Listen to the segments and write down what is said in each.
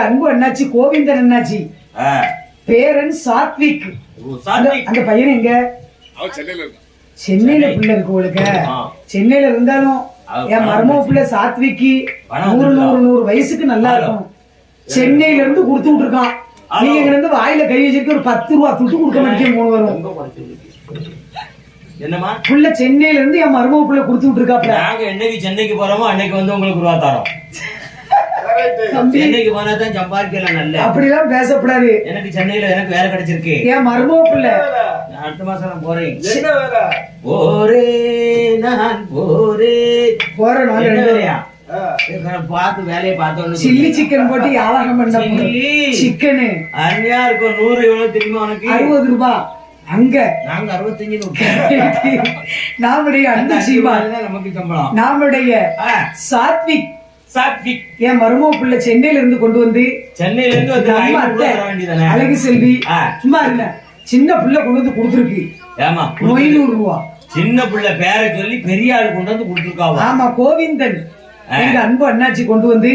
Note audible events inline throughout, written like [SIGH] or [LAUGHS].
எங்க அன்பு அண்ணாச்சி கோவிந்தன் அண்ணாச்சி. பேரன் சாத்விக். ஓ, அந்த பையன் எங்க? அவன் சென்னையில இருக்கான் சென்னையில பிள்ளை இருக்கு உங்களுக்கு. சென்னையில இருந்தாலும் என் மருமக பிள்ளை சாத்விக்கு நூறு? நூறு நூறு வயசுக்கு நல்லா இருக்கும். சென்னையில இருந்து கொடுத்து விட்டுருக்கான். நீங்க இங்க இருந்து வாயில கை வச்சிருக்க ஒரு பத்து ரூபா துட்டு கொடுக்க மாட்டேங்க மூணு வரும். என்னம்மா? புள்ள சென்னையில இருந்து என் மருமக பிள்ளை கொடுத்து விட்டுருக்காப்ல நாங்க என்னைக்கு சென்னைக்கு போறோமோ அன்னைக்கு வந்து உங்களுக்கு ரூபா தரோம். சென்னைக்கு போனா தான் சம்பாதிக்கலாம் நல்ல. அப்படிலாம் பேசக்கூடாது எனக்கு சென்னையில எனக்கு வேலை கிடைச்சிருக்கு. பிள்ளை? நான் அடுத்த மாசம் நான் போறேன். என்ன வேலை? போரே நான் போரே ரெண்டு வேலையா? ஆ. நான் பார்த்து வேலையை பார்த்தோன்னு சில்லி. சிக்கன் போட்டு பண்ண சில்லி. சிக்கனு. அருமையா இருக்கும். நூறு எவ்வளவு தெரியுமா உனக்கு? அறுபது ரூபாய் அங்க. நாங்க அறுபத்தஞ்சு [LAUGHS] நாமுடைய அந்த அன்பு சீமா. நமக்கு சம்பளம். நாமுடைய சாத்விக் சாத்விக். என் மருமக பிள்ளை சென்னையில இருந்து கொண்டு வந்து சென்னையில இருந்து வந்து அழகு செல்வி. சும்மா இருங்க. சின்ன பிள்ளை கொண்டு வந்து கொடுத்துருக்கு. ஏமா ஐநூறு ரூபா. சின்ன பிள்ளை பேரை சொல்லி பெரிய ஆள் கொண்டு வந்து கொடுத்துருக்காவா? ஆமா கோவிந்தன். எங்க அன்பு அண்ணாச்சி கொண்டு வந்து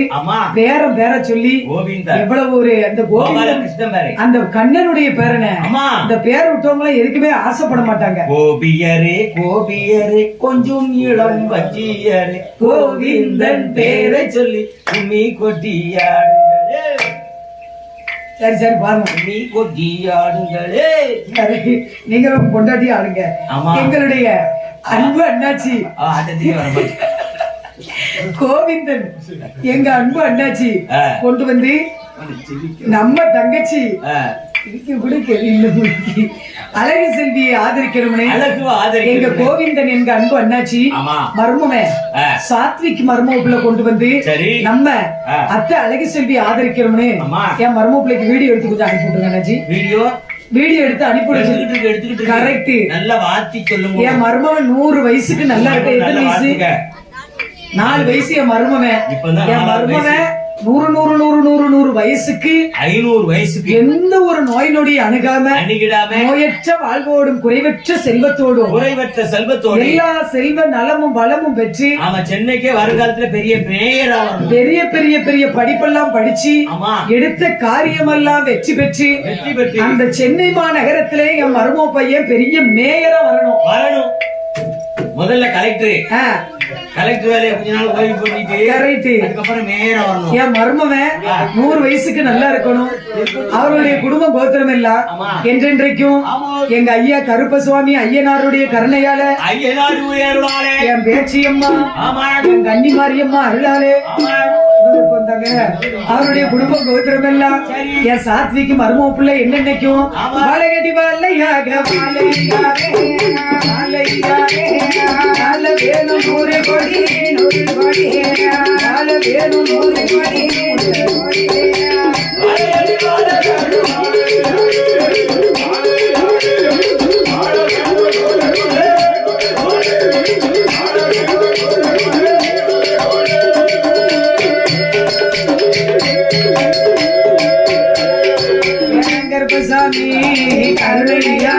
பேரம் பேர சொல்லி எவ்வளவு ஒரு அந்த அந்த கண்ணனுடைய பேரனை அந்த பேர் விட்டவங்க எதுக்குமே ஆசைப்பட மாட்டாங்க. கோபியரே கோபியரே கொஞ்சம் இளம் வஞ்சியரே கோவிந்தன் பேரை சொல்லி கும்மி கொட்டியாடுங்களே. சரி சரி பாருங்க. நீ கொட்டியாடுங்களே. சரி நீங்களும் பொண்டாட்டி ஆளுங்க. ஆமா. எங்களுடைய அன்பு அண்ணாச்சி. கோவிந்தன் எங்க அன்பு அண்ணாச்சி. கொண்டு வந்து நம்ம தங்கச்சி. அழகு செல்வியை ஆதரிக்கிறவனே எங்க. கோவிந்தன் எங்க அன்பு அண்ணாச்சி. மர்மமே. சாத்விக் மர்மப்புல கொண்டு வந்து. நம்ம. அத்தை அழகு செல்வி ஆதரிக்கிறவனே. என் மர்மப்புலைக்கு வீடியோ எடுத்து கொஞ்சம் அனுப்பி விட்டுருங்க அண்ணாச்சி வீடியோ வீடியோ எடுத்து அனுப்பி. கரெக்ட் நல்லா வாத்தி சொல்லுங்க என் மருமவன் நூறு வயசுக்கு நல்லா இருக்க எத்தனை வயசு. நாலு வயசு என் மருமவன். என் மருமவன் நூறு நூறு நூறு நூறு நூறு வயசுக்கு ஐநூறு வயசுக்கு எந்த ஒரு நோய் நொடி அணுகாம அணுகிடாம நோயற்ற வாழ்வோடும் குறைவற்ற செல்வத்தோடும் குறைவற்ற செல்வத்தோடு எல்லா செல்வ நலமும் வளமும் பெற்று ஆமா சென்னைக்கே வருங்காலத்துல பெரிய மேயரா பெரிய பெரிய பெரிய படிப்பெல்லாம் படிச்சு எடுத்த காரியமெல்லாம் வெற்றி பெற்று வெற்றி பெற்று. அந்த சென்னை மாநகரத்திலே என் மருமக பையன் பெரிய மேயரா வரணும். வரணும். முதல்ல கலெக்டர் கலெக்டர் வேலையை கொஞ்ச நாள் ஓய்வு பண்ணிட்டு. அதுக்கப்புறம் மேயரா வரணும். என் மருமவன் நூறு வயசுக்கு நல்லா இருக்கணும். அவருடைய குடும்ப கோத்திரம் ஆமா. என்றென்றைக்கும். எங்க ஐயா கருப்பசுவாமி ஐயனாருடைய கருணையால ஐயனார் உயர்வாளே என் பேச்சியம்மா என் கன்னி மாரியம்மா அருளாலே அவருடைய குடும்ப கோத்திரம் எல்லாம் என் சாத்விக்கு மருமோ பிள்ளை என்ன நினைக்கும் வாழைகட்டி வாழையாக வேணும் நூறு நூறு வேணும் நூறு Hallelujah.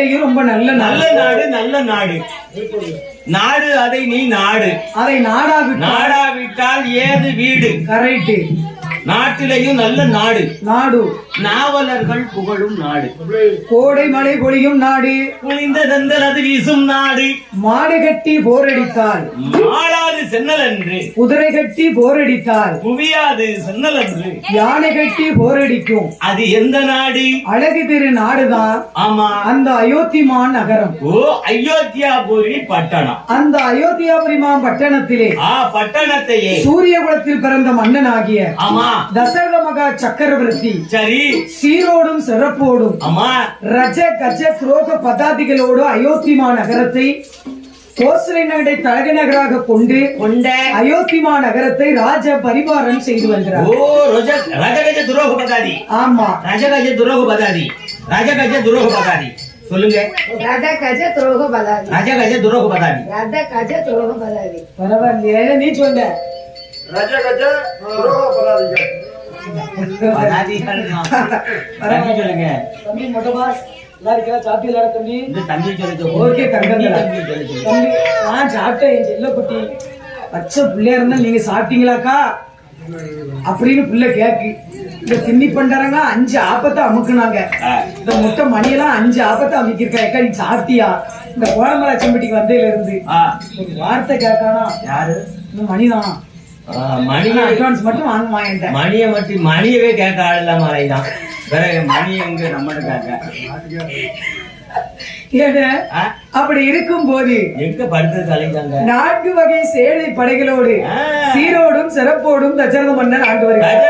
நாட்டிலேயும் ரொம்ப நல்ல நல்ல நாடு நல்ல நாடு. நாடு அதை நீ நாடு. அதை நாடாவிட்டால் நாடாவிட்டால் ஏது வீடு? கரைட்டு. நாட்டிலையும் நல்ல நாடு. நாடு. நாவலர்கள் புகழும் நாடு. கோடை மழை பொழியும் நாடு. குளிந்த தந்தல் அது வீசும் நாடு. மாடு கட்டி போரடித்தால் மாளாது சென்னல் என்று குதிரை கட்டி போரடித்தால் குவியாது சென்னல் என்று யானை கட்டி போரடிக்கும். அது எந்த நாடு? அழகு திரு நாடுதான் ஆமா. அந்த அயோத்திமான் நகரம். ஓ அயோத்தியாபுரி பட்டணம். அந்த அயோத்தியாபுரிமான் பட்டணத்திலே. ஆ பட்டணத்தையே. சூரியகுலத்தில் பிறந்த மன்னனாகிய ஆமா. தசரத மகா சக்கரவர்த்தி சரி. சீரோடும் சிறப்போடும். ஆமா. ரஜ கஜ துரோக பதாதிகளோடு அயோத்திமா நகரத்தை கோசலை நகரை தலைநகராக கொண்டு கொண்ட அயோத்திமா நகரத்தை ராஜ பரிவாரம் செய்து ஓ வருகிறார் ரோஜ ரஜகஜ துரோக பதாதி. ஆமா. ரஜகஜ துரோக பதாதி. ரஜகஜ துரோக பதாதி. சொல்லுங்க. ரத கஜ துரோக பலாதி ரஜகஜ துரோக பதாதி. ரத கஜ துரோக பலாதி பரவாயில்லையே நீ சொல்ல. பதாதிகள் தான். தம்பி சொல்லுங்க தம்பி மொட்டை பாஸ். நல்லா இருக்கா சாப்பிட்டீங்களா தம்பி. தம்பி சொல்லுங்க ஓகே தம்பி நான் சாப்பிட்டேன் என் செல்ல குட்டி. பச்சை பிள்ளையா இருந்தா நீங்க சாப்பிட்டீங்களாக்கா? அப்படின்னு பிள்ளை கேக்கு. இந்த திண்ணி பண்டாரங்க அஞ்சு ஆப்பத்தை அமுக்குனாங்க. இந்த முட்டை மணியெல்லாம் அஞ்சு ஆப்பத்தை அமைக்கிருக்கா ஏக்கா நீ சாப்பிட்டியா? இந்த கோடமலை செம்பட்டிக்கு வந்ததுல இருந்து. வார்த்தை கேட்கானா யாரு? இந்த மணிதான். மணியை அட்வான்ஸ் மட்டும் வாங்க வாங்கிட்டேன். மணியை மட்டும் மணியவே கேட்க ஆள் இல்லாம அலைதான். பிறகு மணி எங்க? அப்படி இருக்கும் போது எங்க படுத்தது அலைந்தாங்க நான்கு வகை சேனை படைகளோடு. சீரோடும் சிறப்போடும் தசரத மன்னன் ஆண்டு வருகிறார்.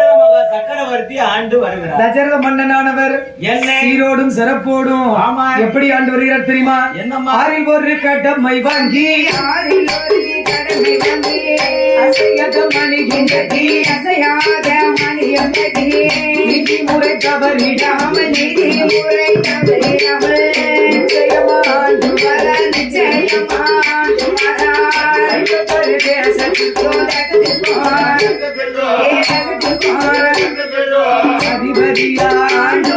சக்கரவர்த்தி ஆண்டு வருகிறார். தசரத மன்னனானவர் என்ன சீரோடும் சிறப்போடும் ஆமா. எப்படி ஆண்டு வருகிறார் தெரியுமா? என்னம்மா? ஆறில் ஒரு கடமை வாங்கி ஆறில் ஒரு கடமை வந்து அசையத மணிகின்றி அசையாத மணியம் நதி முறை தவறிடாமல் நீதி முறை தவறிடாமல். அதிபதியாண்டு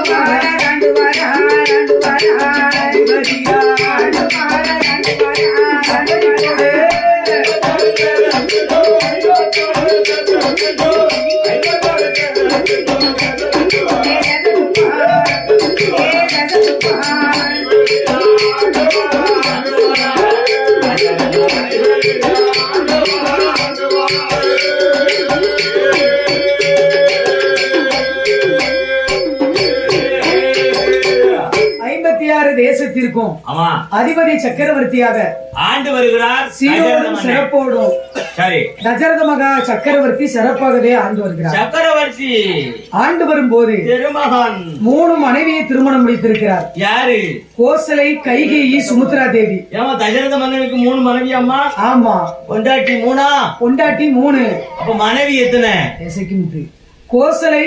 ஆமா. அதிபதி சக்கரவர்த்தியாக ஆண்டு வருகிறார் சீரோடும். சிறப்போடும். சரி. தசரத மகா சக்கரவர்த்தி சிறப்பாகவே ஆண்டு வருகிறார். சக்கரவர்த்தி. ஆண்டு வரும்போது திருமகன். மூணு மனைவியை திருமணம் முடித்திருக்கிறார். யாரு? கோசலை கைகேயி சுமுத்ரா தேவி. ஏமா தசரத மன்னனுக்கு மூணு மனைவி அம்மா? ஆமா. பொண்டாட்டி மூணா? பொண்டாட்டி மூணு. அப்ப மனைவி எத்தனை? இசைக்கின்று. கோசலை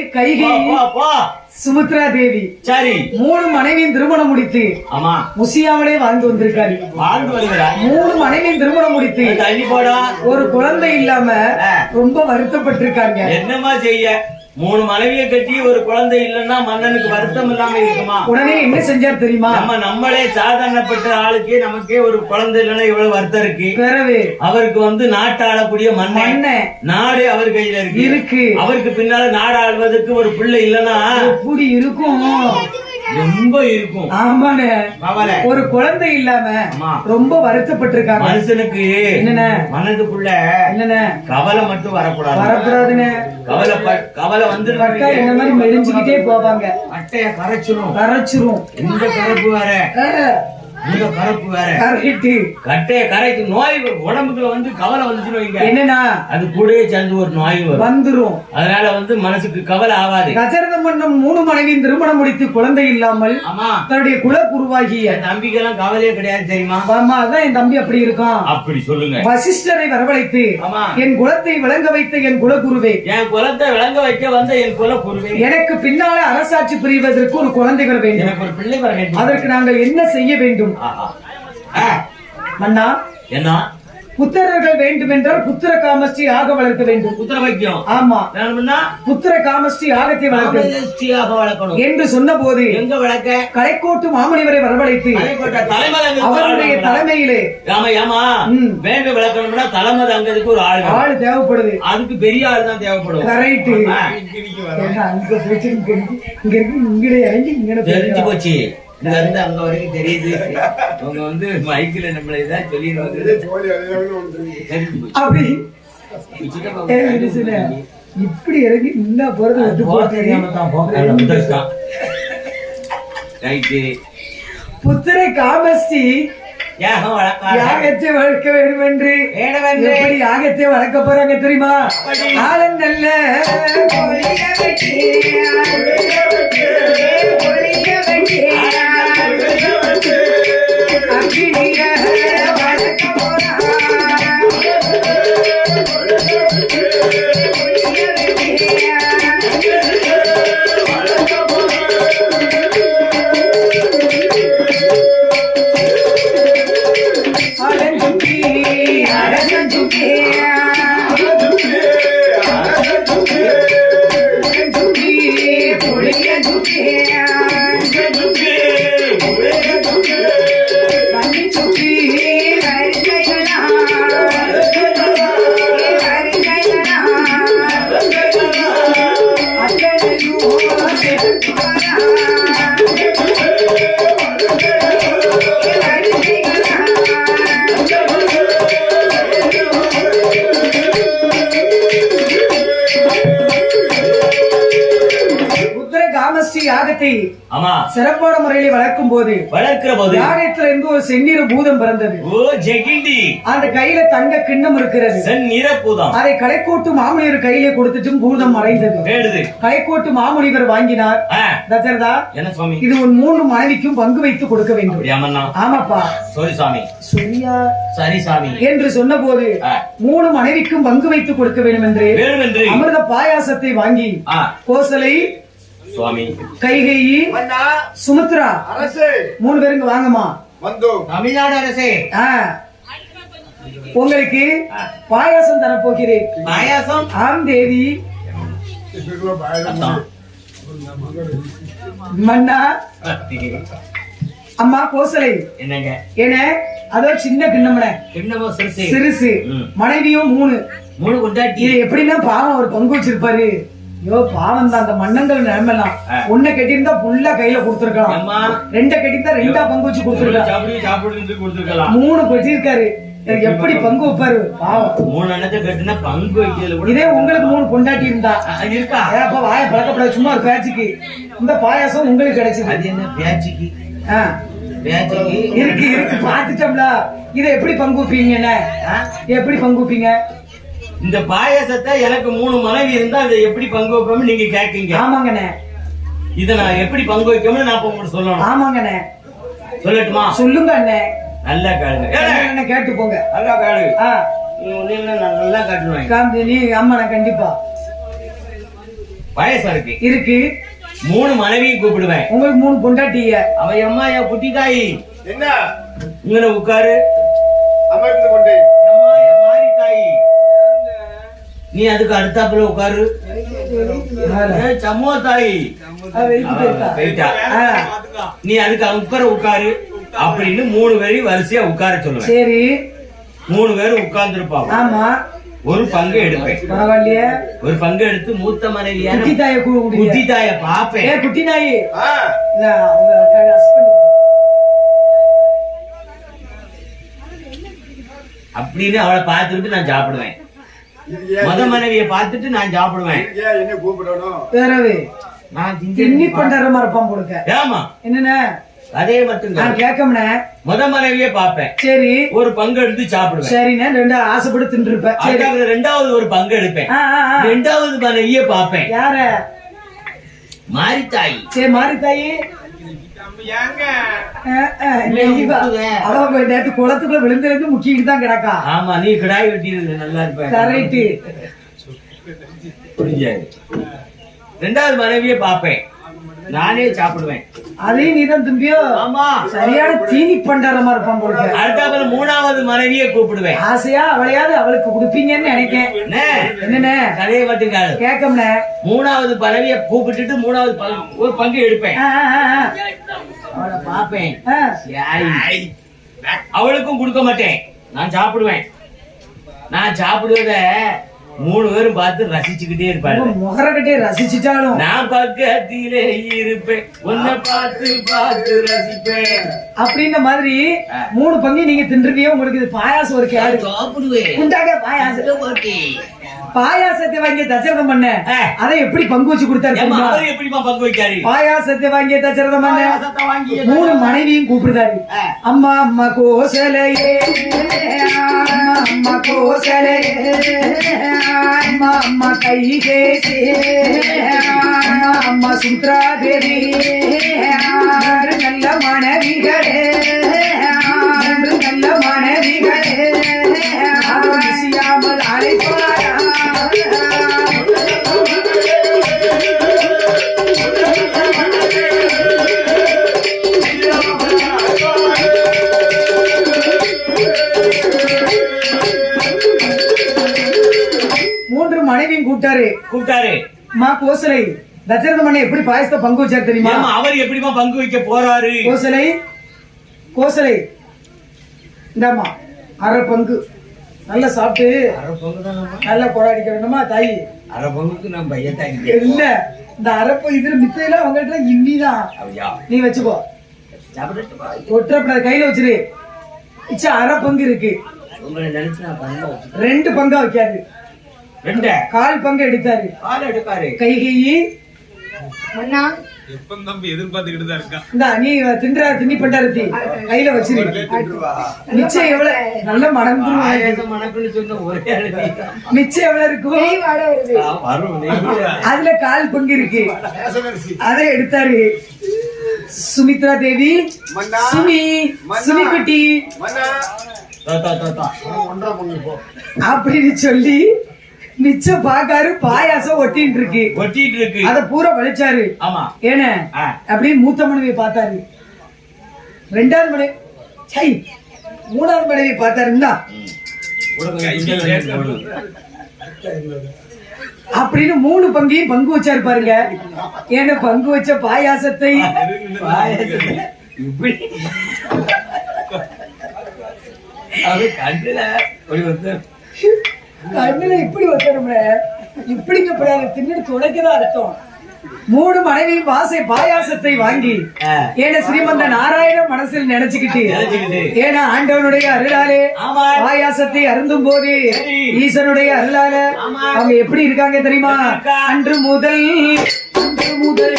போ. சுமுத்ரா தேவி சரி. மூணு மனைவியின் திருமணம் முடித்து ஆமா. முசியாவிலே வாழ்ந்து வந்திருக்காரு. வாழ்ந்து வருகிறார். மூணு மனைவியின் திருமணம் முடித்து தள்ளி போடா. ஒரு குழந்தை இல்லாம ரொம்ப வருத்தப்பட்டிருக்காங்க என்னம்மா செய்ய? மூணு மனைவியை கட்டி ஒரு குழந்தை இல்லைன்னா மன்னனுக்கு வருத்தம் இல்லாம இருக்குமா? உடனே என்ன செஞ்சார் தெரியுமா? நம்ம நம்மளே சாதாரணப்பட்ட ஆளுக்கே நமக்கே ஒரு குழந்தை இல்லைன்னா இவ்வளவு வருத்தம் இருக்கு. பிறகு? அவருக்கு வந்து நாட்டு ஆளக்கூடிய மன்னன். மண்ண நாடு அவர் கையில இருக்கு. இருக்கு. அவருக்கு பின்னால நாடு ஆள்வதற்கு ஒரு பிள்ளை இல்லைன்னா எப்படி இருக்கும்? ரொம்ப இருக்கும். ஆமாண்ணே ஒரு குழந்தை இல்லாம. ரொம்ப வருத்தப்பட்டிருக்காங்க. மனுஷனுக்கு என்னண்ணே மனதுக்குள்ள என்னண்ணே கவலை மட்டும் வரக்கூடாது. வரக்கூடாதுண்ணே கவலை கவலை வந்துருக்கு என்ன மாதிரி மெலிஞ்சுக்கிட்டே போவாங்க. அட்டைய கரைச்சிரும். கரைச்சிரும். இந்த கருப்பு வேற? இந்த கருப்பு வேற. கரெக்ட் கட்டைய கரைக்கு நோய் வரும். உடம்புக்குள்ள வந்து கவலை வந்துச்சுன்னு வைங்க. என்னன்னா? அது கூடவே சேர்ந்து ஒரு நோய் வரும். வந்துரும். அதனால வந்து மனசுக்கு கவலை ஆகாது. கஜரத மன்னம் மூணு மனைவியின் திருமணம் முடித்து குழந்தை இல்லாமல் ஆமா. தன்னுடைய குலகுருவாகிய என் தம்பிக்கெல்லாம் கவலையே கிடையாது தெரியுமா? ஆமா அதான் என் தம்பி அப்படி இருக்கான். அப்படி சொல்லுங்க. வசிஷ்டரை வரவழைத்து ஆமா. என் குலத்தை விளங்க வைத்த என் குலகுருவே என் குலத்தை விளங்க வைக்க வந்த என் குல குருவே. எனக்கு பின்னால அரசாட்சி புரிவதற்கு ஒரு குழந்தை வர வேண்டும். எனக்கு ஒரு பிள்ளை வர வேண்டும். அதற்கு நாங்கள் என்ன செய்ய வேண்டும்? மன்னா என்ன? புத்திரர்கள் வேண்டும் என்றால் புத்திர காமஸ்ரீ ஆக வளர்க்க வேண்டும். உத்தர வைக்கும் ஆமா. புத்திர காமஸ்ரீ ஆகத்தை வளர்க்க வேண்டும். வளர்க்கணும். என்று சொன்ன போது எங்க வளர்க்க? கலைக்கோட்டு மாமுனிவரை வரவழைத்து அவருடைய தலைமையிலே ஆமா ஏமா ம். வேண்ட விளக்கணும்னா தலைமை தங்கிறதுக்கு ஒரு ஆள். ஆள் தேவைப்படுது. அதுக்கு பெரிய ஆள் தான் தேவைப்படும். கரெக்ட் அங்க போயிட்டு இங்க இருக்கு இங்க இறங்கி இங்கட தெரிஞ்சு போச்சு. இங்க இருந்து அங்க வரைக்கும் தெரியுது. அவங்க வந்து மைக்கில் நம்மள இதான் சொல்லிடுவாங்க. அப்படி. இது. இப்படி இறங்கி முன்னா போறது வந்து போக போட்டு தெரியாம தான் போக வந்துருக்கான் ரைட்டு. புத்திர வளர்க்காத யாகத்தை வளர்க்க வேண்டும் என்று எப்படி யாகத்தை வளர்க்க போறாங்க தெரியுமா? ஆலந்தல்ல. yeah. சிறப்பான முறையில வளர்க்கும் போது வளர்க்கிற போது யாகத்துல இருந்து ஒரு செந்நிற பூதம் பிறந்தது. ஓ ஜெகிண்டி அந்த கையில தங்க கிண்ணம் இருக்கிறது. செந்நிற பூதம். அதை கலைக்கோட்டு மாமுனிவர் கையிலே கொடுத்துட்டும் பூதம் மறைந்தது. வேடுது கலைக்கோட்டு மாமுனிவர் வாங்கினார். தசரதா என்ன சுவாமி? இது உன் மூணு மனைவிக்கும் பங்கு வைத்து கொடுக்க வேண்டும். ஆமாப்பா. சாரி சாமி சரியா சரி சாமி என்று சொன்னபோது ஆ, மூணு மனைவிக்கும் பங்கு வைத்து கொடுக்க வேண்டும் என்று அமிர்த பாயாசத்தை வாங்கி கோசலை சுவாமி. கைகேயி மன்னா சுமித்ரா. அரசே. மூணு பேருங்க வாங்கம்மா. வந்தோம் தமிழ்நாடு அரசே. உங்களுக்கு. பாயாசம் தரப்போகிறேன். பாயாசம்? ஆம் தேவி. மன்னா. அம்மா கோசலை. என்னங்க? என அதோ சின்ன கிண்ணமன என்னமோ சிறுசு? சிறுசு. மனைவியும் மூணு. மூணு கொண்டாட்டி. எப்படின்னா பாவம் அவர் பங்கு வச்சிருப்பாரு. ஐயோ பாவம் தான் அந்த மன்னங்கள் நிலைமெல்லாம். ஒன்ன கட்டியிருந்தா ஃபுல்லா கையில கொடுத்துருக்கலாம். அம்மா ரெண்ட கட்டியிருந்தா ரெண்டா பங்கு வச்சு கொடுத்துருக்கலாம். மூணு கட்டியிருக்காரு. எப்படி பங்கு வைப்பாரு? பாவம். மூணு எண்ணத்தை கட்டுனா பங்கு வைக்கிறதுல கூட இதே உங்களுக்கு மூணு பொண்டாட்டி இருந்தா. இருக்கா? ஏப்பா வாய பழக்கப்படாது சும்மா ஒரு பேச்சுக்கு. இந்த பாயாசம் உங்களுக்கு கிடைச்சது. அது என்ன பேச்சுக்கு? இருக்கு இருக்கு. பாத்துட்டோம்ல இதை எப்படி பங்கு வைப்பீங்க? எப்படி பங்கு வைப்பீங்க? இந்த பாயாசத்தை எனக்கு மூணு மனைவி இருந்தா அதை எப்படி பங்கு வைப்போம்னு நீங்க கேட்கீங்க. ஆமாங்கண்ணே. இதை நான் எப்படி பங்கு வைக்கணும்னு நான் இப்ப உங்களுக்கு சொல்லணும். ஆமாங்கண்ணே. சொல்லட்டுமா? சொல்லுங்க அண்ணே நல்லா கேளுங்க. என்ன கேட்டு போங்க. நல்லா கேளு. ஆ. நீ ஒண்ணு இல்ல, நான் நல்லா காட்டுவேன். காந்தி நீ ஆமா நான் கண்டிப்பா. பாயாசம் இருக்கு. இருக்கு. மூணு மனைவியை கூப்பிடுவேன். உங்களுக்கு மூணு பொண்டாட்டிய அவ அம்மா என் குட்டி தாயி என்ன? இங்கன உட்காரு. அமர்ந்து கொண்டேன் அம்மா என் மாறி தாயி நீ அதுக்கு அடுத்தாப்புல உட்காரு. ஏ, சம்மோ தாயி. போயிட்டா நீ அதுக்கு உட்கார உட்காரு. அப்படின்னு மூணு பேரையும் வரிசையா உட்கார சொல்லுவேன். சரி. மூணு பேரும் உட்கார்ந்து இருப்பாங்க ஆமா. ஒரு பங்கு எடுப்பேன். பரவாயில்லையே. ஒரு பங்கு எடுத்து மூத்த மனைவியான குட்டி தாய குட்டி தாய. பாப்பேன் குட்டி நாயி அப்படின்னு அவளை பார்த்துட்டு நான் சாப்பிடுவேன். முத மனைவிய பார்த்துட்டு நான் சாப்பிடுவேன். என்ன கூப்பிடணும் வேறவே நான் இருப்பான் கொடுக்க. ஏமா என்னண்ணே அதே மட்டும் நான் கேட்கமுனே. முத மனைவிய பாப்பேன் சரி. ஒரு பங்கு எடுத்து சாப்பிடுவேன். சரிண்ணே ரெண்டு ஆசைப்பட்டு தின்றுருப்பேன் சரி. அதுக்காக ரெண்டாவது ஒரு பங்கு எடுப்பேன். ரெண்டாவது மனைவிய பாப்பேன் யார? மாறி தாய் சரி மாறி நேத்து குளத்துக்குள்ள விழுந்திருந்து முக்கிட்டு தான் கிடக்கா. ஆமா நீ கிடாய் வெட்டினது நல்லா இருப்ப கரெக்ட் ரெண்டாவது மனைவிய பாப்பேன் நானே சாப்பிடுவேன். அதையும் நீதான் தும்பியோ. ஆமா. சரியான தீனி பண்டாரமா இருப்பான் போடுக்க அடுத்தாப்புல மூணாவது மனைவிய கூப்பிடுவேன். ஆசையா அவளையாவது அவளுக்கு கொடுப்பீங்கன்னு நினைக்கேன். என்னண்ணே கதையை கேளு கேட்கமுனே மூணாவது பறவைய கூப்பிட்டுட்டு மூணாவது ஒரு பங்கு எடுப்பேன். அவளை. யாய். அவளுக்கும் கொடுக்க மாட்டேன். நான் சாப்பிடுவேன். நான் சாப்பிடுவத மூணு பேரும் பார்த்து ரசிச்சுக்கிட்டே இருப்பாரு உங்க முகரக்கட்டையை ரசிச்சுட்டாலும். நான் பக்கத்திலே இருப்பேன். உன்னை பார்த்து பார்த்து ரசிப்பேன். அப்படின்ற மாதிரி மூணு பங்கு நீங்க தின்றுவியே உங்களுக்கு இது பாயாசம் ஒரு கேடு. சாப்பிடுவேன். உண்டாக பாயாசம். பாயாசத்தை வாங்கி தச்சரதம் பண்ண. அதை எப்படி பங்கு வச்சு கொடுத்தாரு எப்படிமா பங்கு வைக்காரு? பாயாசத்தை வாங்கி தச்சரதம் பண்ண. மூணு மனைவியும் கூப்பிடுதாரு ஆ. அம்மா அம்மா கோசலையே அம்மா கோசலையே அம்மா அம்மா கைகேசி அம்மா அம்மா சுத்ரா தேவி நல்ல மனைவிகளே. நல்ல மனைவிகளே. மா கோசலை. தசரத எப்படி பாயசத்தை பங்கு வச்சார் தெரியுமா? அவர் எப்படிமா பங்கு வைக்க போறாரு? கோசலை கோசலை. இந்தாம்மா அரை பங்கு. நல்லா சாப்பிட்டு அரை பங்கு தானம்மா? நல்லா கொடாடிக்க வேண்டுமா தாயி? அரை பங்குக்கு நான் பையத்தான் இல்ல இந்த அரப்பு இதுல மித்தையில அவங்ககிட்ட இன்னிதான் அப்படியா? நீ வச்சுக்கோ. ஒற்றப்படாத கையில வச்சிரு. இச்சா அரை பங்கு இருக்கு. ரெண்டு பங்கா வைக்காது. ரெண்ட. கால் பங்கு எடுத்தாரு. கால் எடுக்காரு கைகையி அண்ணா. எப்ப தம்பி எதிர்பார்த்துக்கிட்டு தான் இருக்கான் இந்த நீ தின்றா திண்ணி பண்டாரத்தி. கையில வச்சிரு. மிச்சம் எவ்வளவு? நல்ல பாயாசம் மணக்குன்னு சொன்ன ஒரே. மிச்சம் எவ்வளவு இருக்கும். அதுல கால் பங்கு இருக்கு. அதை எடுத்தாரு. சுமித்ரா தேவி. சுமி. சுமி குட்டி தா, தா, தா, தா. அப்படின்னு சொல்லி மிச்சம் பாக்காரு பாயாசம் இருக்கு ஒட்டிட்டு இருக்கு அத பூரா வலிச்சாரு. ஆமா. ஏன? ஆ. அப்படின்னு மூத்த மனைவி பார்த்தாரு. ரெண்டாவது மனைவி சை மூணாவது மனைவி பார்த்தாரு. இந்தா. அப்படின்னு மூணு பங்கையும் பங்கு வச்சாரு பாருங்க. ஏன்னா பங்கு வச்ச பாயாசத்தை. பாயாசத்துல இப்படி கண்ணுல இப்படி வைக்கணும்ல இப்படிங்க கூடாது தின்னு துடைக்கதான் அர்த்தம் மூணு மனைவி வாசை பாயாசத்தை வாங்கி. ஏன ஸ்ரீமந்த நாராயண மனசில் நினைச்சுக்கிட்டு. ஏன்னா ஆண்டவனுடைய அருளாலே ஆமா. பாயாசத்தை அருந்தும் போது. ஈசனுடைய அருளால. அவங்க எப்படி இருக்காங்க தெரியுமா? அன்று முதல் அன்று முதல்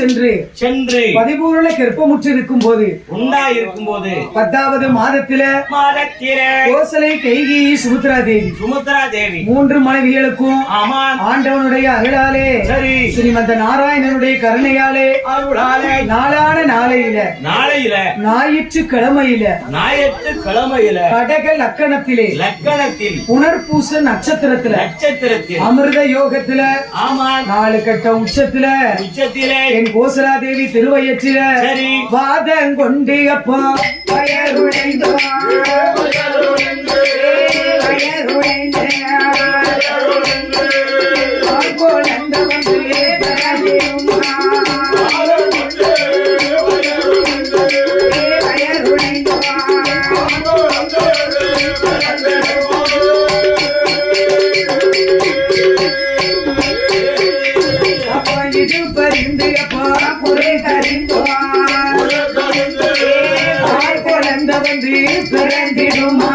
சென்று சென்று பதிபூரண கற்பமுற்று இருக்கும் போது உண்டா இருக்கும்போது பத்தாவது மாதத்தில மாதத்திலே கோசலை கைகி சுமுத்ரா தேவி சுமுத்ரா தேவி மூன்று மனைவிகளுக்கும் ஆண்டவனுடைய அருளாலே சரி. ஸ்ரீமந்த நாராயணனுடைய கருணையாலே அருளாலே. நாளான நாளையில நாளையில. ஞாயிற்று கிழமையில ஞாயிற்று கிழமையில. கடக லக்கணத்திலே லக்கணத்தில். புனர்பூச நட்சத்திரத்துல நட்சத்திரத்தில். அமிர்த யோகத்துல ஆமா நாலு கட்ட உச்சத்துல உச்சத்திலே. என் கோசலா தேவி திருவயற்றில. வாதம் கொண்டு அப்பா வயருடைந்தோ வயருடைந்த பிறந்திடுமா?